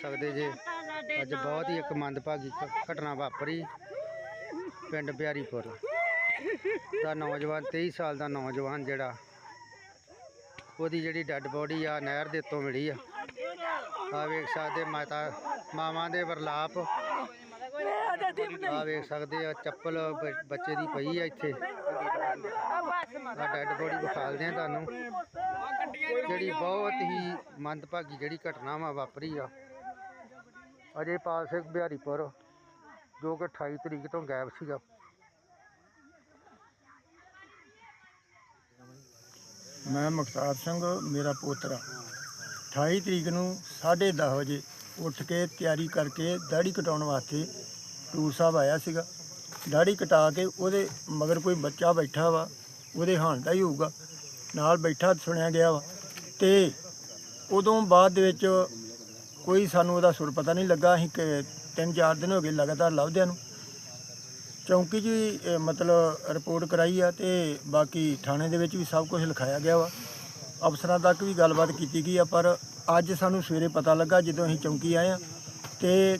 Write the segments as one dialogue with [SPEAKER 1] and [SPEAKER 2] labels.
[SPEAKER 1] ਸਕਦੇ ਜੇ ਅੱਜ ਬਹੁਤ ਹੀ ਇੱਕ ਮੰਦਭਾਗੀ ਘਟਨਾ ਵਾਪਰੀ। ਪਿੰਡ ਬਿਹਾਰੀਪੁਰ। ਦਾ ਨੌਜਵਾਨ 23 ਸਾਲ ਦਾ ਨੌਜਵਾਨ ਜਿਹੜਾ ਉਹਦੀ ਜਿਹੜੀ ਡੈੱਡ ਬੋਡੀ ਆ ਨਹਿਰ ਦੇ ਉੱਤੋਂ ਮਿਲੀ ਆ। ਆ ਵੇਖ ਸਕਦੇ ਮਾਤਾ ਮਾਵਾਂ ਦੇ ਵਰਲਾਪ। ਆ ਵੇਖ ਸਕਦੇ ਆ ਚੱਪਲ ਬੱਚੇ ਦੀ ਪਈ ਆ ਇੱਥੇ। ਡੈਡ ਬੋਡੀ ਵਿਖਾਲਦੇ ਆ ਤੁਹਾਨੂੰ। ਜਿਹੜੀ ਬਹੁਤ ਹੀ ਮੰਦਭਾਗੀ ਜਿਹੜੀ ਘਟਨਾ ਵਾ ਵਾਪਰੀ ਆ। ਅਜੇ ਪਾਲ ਸਿੰਘ ਬਿਹਾਰੀਪੁਰ, ਜੋ ਕਿ 28 ਤਰੀਕ ਤੋਂ ਗਾਇਬ ਸੀਗਾ।
[SPEAKER 2] ਮੈਂ ਮੁਖਤਾਰ ਸਿੰਘ, ਮੇਰਾ ਪੋਤਰਾ। 28 ਤਰੀਕ ਨੂੰ 10:30 ਵਜੇ ਉੱਠ ਕੇ ਤਿਆਰੀ ਕਰਕੇ ਦਾੜੀ ਕਟਾਉਣ ਵਾਸਤੇ ਟੂਰ ਸਾਹਿਬ ਆਇਆ ਸੀਗਾ। ਦਾੜੀ ਕਟਾ ਕੇ ਉਹਦੇ ਮਗਰ ਕੋਈ ਬੱਚਾ ਬੈਠਾ ਵਾ, ਉਹਦੇ ਹਾਣ ਦਾ ਹੀ ਹੋਊਗਾ। ਨਾਲ ਬੈਠਾ ਸੁਣਿਆ ਗਿਆ ਵਾ। ਤੇ ਉਦੋਂ ਬਾਅਦ ਦੇ ਵਿੱਚ ਕੋਈ ਸਾਨੂੰ ਉਹਦਾ ਸੁਰ ਪਤਾ ਨਹੀਂ ਲੱਗਾ। ਅਸੀਂ ਕਿ ਤਿੰਨ ਚਾਰ ਦਿਨ ਹੋ ਗਏ ਲਗਾਤਾਰ ਲੱਭਦਿਆਂ ਨੂੰ। ਚੌਂਕੀ 'ਚ ਵੀ ਮਤਲਬ ਰਿਪੋਰਟ ਕਰਾਈ ਆ ਤੇ ਬਾਕੀ ਥਾਣੇ ਦੇ ਵਿੱਚ ਵੀ ਸਭ ਕੁਝ ਲਿਖਾਇਆ ਗਿਆ ਵਾ। ਅਫਸਰਾਂ ਤੱਕ ਵੀ ਗੱਲਬਾਤ ਕੀਤੀ ਗਈ ਆ, ਪਰ ਅੱਜ ਸਾਨੂੰ ਸਵੇਰੇ ਪਤਾ ਲੱਗਾ ਜਦੋਂ ਅਸੀਂ ਚੌਂਕੀ ਆਏ ਆ। ਤੇ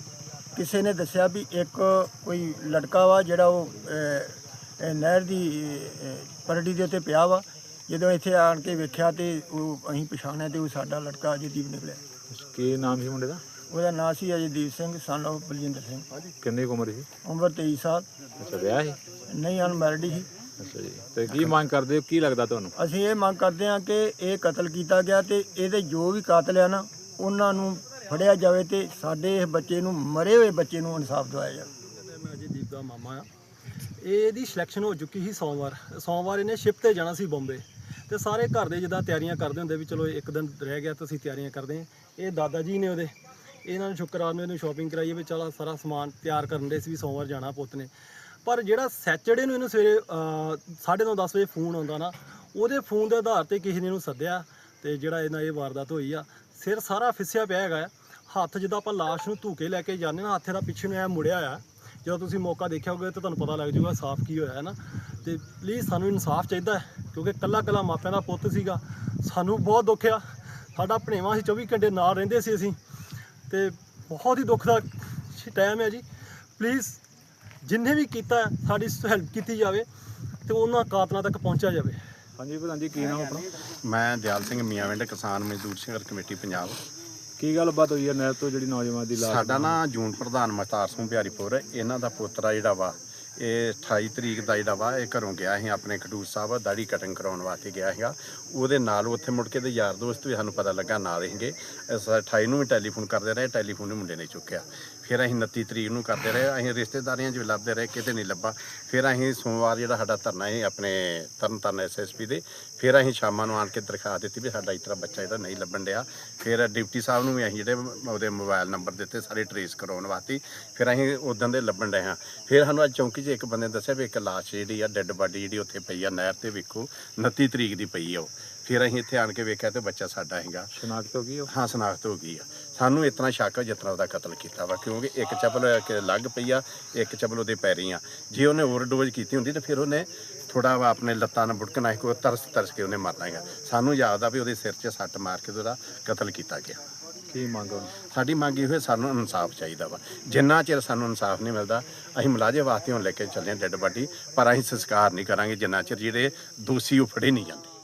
[SPEAKER 2] ਕਿਸੇ ਨੇ ਦੱਸਿਆ ਵੀ ਇੱਕ ਕੋਈ ਲੜਕਾ ਵਾ ਜਿਹੜਾ ਉਹ ਅਹ, ਅਹ, ਨਹਿਰ ਦੀ ਅਹ, ਪਰੜੀ ਦੇ ਉੱਤੇ ਪਿਆ ਵਾ ਜਦੋਂ ਇੱਥੇ ਆਣ ਕੇ ਵੇਖਿਆ ਤੇ ਉਹ ਅਸੀਂ ਪਛਾਣਿਆ ਤੇ ਉਹ ਸਾਡਾ ਲੜਕਾ ਅਜੀਦੀਪ ਨਿਕਲਿਆ।
[SPEAKER 3] ਕੀ ਨਾਮ ਸੀ ਮੁੰਡੇ ਦਾ?
[SPEAKER 2] ਉਹਦਾ ਨਾਂ ਸੀ ਅਜੀਦੀਪ ਸਿੰਘ ਸਨ of ਬਲਜਿੰਦਰ ਸਿੰਘ।
[SPEAKER 3] ਕਿੰਨੀ ਕੁ ਉਮਰ ਸੀ?
[SPEAKER 2] ਉਮਰ 23 ਸਾਲ।
[SPEAKER 3] ਅੱਛਾ ਵਿਆਹ ਸੀ?
[SPEAKER 2] ਨਹੀਂ ਅਨਮੈਰਿਡ ਸੀ।
[SPEAKER 3] ਅੱਛਾ ਜੀ। ਤੇ ਕੀ ਮੰਗ ਕਰਦੇ ਹੋ? ਕੀ ਲੱਗਦਾ ਤੁਹਾਨੂੰ?
[SPEAKER 2] ਅਸੀਂ ਇਹ ਮੰਗ ਕਰਦੇ ਹਾਂ ਕਿ ਇਹ ਕਤਲ ਕੀਤਾ ਗਿਆ ਤੇ ਇਹਦੇ ਜੋ ਵੀ ਕਾਤਲ ਆ ਨਾ ਉਹਨਾਂ ਨੂੰ ਫੜਿਆ ਜਾਵੇ ਤੇ ਸਾਡੇ ਇਹ ਬੱਚੇ ਨੂੰ, ਮਰੇ ਹੋਏ ਬੱਚੇ ਨੂੰ ਇਨਸਾਫ ਦਿਵਾਇਆ ਜਾਵੇ।
[SPEAKER 4] ਮੈਂ ਅਜੀਦੀਪ ਦਾ ਮਾਮਾ ਆ। ਇਹਦੀ ਸਿਲੈਕਸ਼ਨ ਹੋ ਚੁੱਕੀ ਸੀ ਸੋਮਵਾਰ। ਸੋਮਵਾਰ ਇਹਨੇ ਸ਼ਿਪ ਤੇ ਜਾਣਾ ਸੀ ਬੰਬੇ। ਤੇ ਸਾਰੇ ਘਰ ਦੇ ਜਿੱਦਾਂ ਤਿਆਰੀਆਂ ਕਰਦੇ ਹੁੰਦੇ ਵੀ ਚਲੋ ਇੱਕ ਦਿਨ ਰਹਿ ਗਿਆ ਤਾਂ ਅਸੀਂ ਤਿਆਰੀਆਂ ਕਰਦੇ ਹਾਂ। ਇਹ ਦਾਦਾ ਜੀ ਨੇ ਉਹਦੇ। ਇਹਨਾਂ ਨੂੰ ਸ਼ੁੱਕਰਵਾਰ ਨੂੰ ਇਹਨੂੰ ਸ਼ਾਪਿੰਗ ਕਰਾਈ ਵੀ ਚਲ ਸਾਰਾ ਸਮਾਨ ਤਿਆਰ ਕਰਨ ਦੇ ਸੀ ਵੀ ਸੋਮਵਾਰ ਜਾਣਾ ਪੁੱਤ ਨੇ। ਪਰ ਜਿਹੜਾ ਸੈਚਰਡੇ ਨੂੰ ਇਹਨੂੰ ਸਵੇਰੇ 9:30 10 ਵਜੇ ਫੋਨ ਆਉਂਦਾ ਨਾ, ਉਹਦੇ ਫੋਨ ਦੇ ਆਧਾਰ ਤੇ ਕਿਸੇ ਨੇ ਇਹਨੂੰ ਸੱਦਿਆ ਤੇ ਜਿਹੜਾ ਇਹਨਾਂ ਇਹ ਵਾਰਦਾਤ ਹੋਈ ਆ, ਸਿਰ ਸਾਰਾ ਫਿਸਿਆ ਪਿਆ ਹੈਗਾ ਆ। ਹੱਥ ਜਿੱਦਾਂ ਆਪਾਂ ਲਾਸ਼ ਨੂੰ ਧੂਕੇ ਲੈ ਕੇ ਜਾਂਦੇ ਨਾ ਹੱਥੇ ਦਾ ਪਿੱਛੇ ਨੂੰ ਐ ਮੁੜਿਆ ਆ। ਜਦੋਂ ਤੁਸੀਂ ਮੌਕਾ ਦੇਖਿਆ ਹੋਵੇ ਤਾਂ ਤੁਹਾਨੂੰ ਪਤਾ ਲੱਗ ਜਾਊਗਾ ਸਾਫ਼ ਕੀ ਹੋਇਆ ਹੈ ਨਾ ਤੇ ਪਲੀਜ਼ ਸਾਨੂੰ ਇਨਸਾਫ ਚਾਹੀਦਾ ਹੈ ਕਿਉਂਕਿ ਕੱਲਾ ਕੱਲਾ ਮਾਪਿਆਂ ਦਾ ਪੁੱਤ ਸੀਗਾ। ਸਾਨੂੰ ਬਹੁਤ ਦੁੱਖ ਆ। ਸਾਡਾ ਭਣੇਵਾ ਸੀ 24 ਘੰਟੇ ਨਾਲ ਰਹਿੰਦੇ ਸੀ ਅਸੀਂ। ਤੇ ਬਹੁਤ ਹੀ ਦੁੱਖ ਦਾ ਟਾਈਮ ਹੈ ਜੀ। ਪਲੀਜ਼ ਜਿੰਨੇ ਵੀ ਕੀਤਾ ਸਾਡੀ ਹੈਲਪ ਕੀਤੀ ਜਾਵੇ ਤੇ ਉਹਨਾਂ ਕਾਤਲਾਂ ਤੱਕ ਪਹੁੰਚਿਆ ਜਾਵੇ।
[SPEAKER 3] ਹਾਂਜੀ ਪ੍ਰਧਾਨ ਜੀ ਕੀ ਨਾਮ ਆਪਣਾ?
[SPEAKER 5] ਮੈਂ ਦਿਆਲ ਸਿੰਘ ਮੀਆਂਵਿੰਡ ਕਿਸਾਨ ਮਜ਼ਦੂਰ ਸੰਘਰਸ਼ ਕਮੇਟੀ ਪੰਜਾਬ।
[SPEAKER 3] ਕੀ ਗੱਲਬਾਤ ਹੋਈ ਹੈ ਨਹਿਰ ਤੋਂ ਜਿਹੜੀ ਨੌਜਵਾਨ ਦੀ ਲਾਸ਼
[SPEAKER 5] ਸਾਡਾ ਨਾ ਜੂਨ ਪ੍ਰਧਾਨ ਮਹਤਾਰ ਸਿੰਘ ਬਿਹਾਰੀਪੁਰ ਇਹਨਾਂ ਦਾ ਪੋਤਰਾ ਜਿਹੜਾ ਵਾ ਇਹ 28 ਤਰੀਕ ਦਾ ਜਿਹੜਾ ਵਾ ਇਹ ਘਰੋਂ ਗਿਆ ਸੀ ਆਪਣੇ ਖਡੂਰ ਸਾਹਿਬ ਦਾੜੀ ਕਟਿੰਗ ਕਰਾਉਣ ਵਾਸਤੇ ਗਿਆ ਸੀਗਾ। ਉਹਦੇ ਨਾਲ ਉੱਥੇ ਮੁੜ ਕੇ ਤੇ ਯਾਰ ਦੋਸਤ ਵੀ ਸਾਨੂੰ ਪਤਾ ਲੱਗਾ ਨਾਲ ਰਹਿਣਗੇ ਇਸ 28 ਨੂੰ ਵੀ ਟੈਲੀਫੋਨ ਕਰਦੇ ਰਹੇ ਟੈਲੀਫੋਨ ਵੀ ਮੁੰਡੇ ਨੇ ਚੁੱਕਿਆ। ਫਿਰ ਅਸੀਂ 29 ਤਰੀਕ ਨੂੰ ਕਰਦੇ ਰਹੇ। ਅਸੀਂ ਰਿਸ਼ਤੇਦਾਰੀਆਂ 'ਚ ਵੀ ਲੱਭਦੇ ਰਹੇ ਕਿਤੇ ਨਹੀਂ ਲੱਭਾ। ਫਿਰ ਅਸੀਂ ਸੋਮਵਾਰ ਜਿਹੜਾ ਸਾਡਾ ਧਰਨਾ ਹੈ ਆਪਣੇ ਤਰਨਤਾਰਨ ਐਸਐਸਪੀ ਦੇ ਫਿਰ ਅਸੀਂ ਸ਼ਾਮਾਂ ਨੂੰ ਆਣ ਕੇ ਦਰਖਾਸਤ ਦਿੱਤੀ ਵੀ ਸਾਡਾ ਇਸ ਤਰ੍ਹਾਂ ਬੱਚਾ ਇਹਦਾ ਨਹੀਂ ਲੱਭਣ ਡਿਆ। ਫਿਰ ਡਿਪਟੀ ਸਾਹਿਬ ਨੂੰ ਵੀ ਅਸੀਂ ਜਿਹੜੇ ਉਹਦੇ ਮੋਬਾਈਲ ਨੰਬਰ ਦਿੱਤੇ ਸਾਰੇ ਟਰੇਸ ਕਰਾਉਣ ਵਾਸਤੇ। ਫਿਰ ਅਸੀਂ ਉਦੋਂ ਦੇ ਲੱਭਣ ਡਏ ਹਾਂ। ਫਿਰ ਸਾਨੂੰ ਅੱਜ ਚੌਂਕੀ 'ਚ ਇੱਕ ਬੰਦੇ ਨੇ ਦੱਸਿਆ ਵੀ ਇੱਕ ਲਾਸ਼ ਜਿਹੜੀ ਆ ਡੈੱਡ ਬਾਡੀ ਜਿਹੜੀ ਉੱਥੇ ਪਈ ਆ ਨਹਿਰ ਤੇ ਵੇਖੋ 29 ਤਰੀਕ ਦੀ ਪਈ ਆ ਉਹ। ਫਿਰ ਅਸੀਂ ਇੱਥੇ ਆਣ ਕੇ ਵੇਖਿਆ ਤੇ ਬੱਚਾ ਸਾਡਾ ਹੈਗਾ।
[SPEAKER 3] ਸ਼ਨਾਖਤ ਹੋ ਗਈ ਉਹ?
[SPEAKER 5] ਹਾਂ ਸਨਾਖਤ ਹੋ ਗਈ ਆ। ਸਾਨੂੰ ਇਤਨਾ ਸ਼ੱਕ ਜਿਸ ਤਰ੍ਹਾਂ ਉਹਦਾ ਕਤਲ ਕੀਤਾ ਵਾ ਕਿਉਂਕਿ ਇੱਕ ਚੱਪਲ ਕਿ ਲੱਗ ਪਈ ਆ ਇੱਕ ਚੱਪਲ ਉਹਦੇ ਪੈਰੀ ਆ। ਜੇ ਉਹਨੇ ਓਵਰਡੋਜ਼ ਕੀਤੀ ਹੁੰਦੀ ਤਾਂ ਫਿਰ ਉਹਨੇ ਥੋੜਾ ਵਾ ਆਪਣੇ ਲੱਤਾਂ ਨਾਲ ਬੁੜਕਣਾ ਸੀ ਕੋਈ ਤਰਸ ਤਰਸ ਕੇ ਉਹਨੇ ਮਰਨਾ ਹੈਗਾ। ਸਾਨੂੰ ਯਾਦ ਆ ਵੀ ਉਹਦੇ ਸਿਰ 'ਚ ਸੱਟ ਮਾਰ ਕੇ ਉਹਦਾ ਕਤਲ ਕੀਤਾ ਗਿਆ।
[SPEAKER 3] ਕੀ ਮੰਗ
[SPEAKER 5] ਸਾਡੀ ਮੰਗ ਇਹ ਹੋਏ ਸਾਨੂੰ ਇਨਸਾਫ ਚਾਹੀਦਾ ਵਾ। ਜਿੰਨਾ ਚਿਰ ਸਾਨੂੰ ਇਨਸਾਫ ਨਹੀਂ ਮਿਲਦਾ ਅਸੀਂ ਮੁਲਾਜ਼ੇ ਵਾਸਤੇ ਹੁਣ ਲੈ ਕੇ ਚੱਲੇ ਹਾਂ ਡੈੱਡ ਬਾਡੀ ਪਰ ਅਸੀਂ ਸੰਸਕਾਰ ਨਹੀਂ ਕਰਾਂਗੇ ਜਿੰਨਾ ਚਿਰ ਜਿਹੜੇ ਦੋਸ਼ੀ ਉਹ ਫੜੇ ਨਹੀਂ ਜਾਂਦੇ।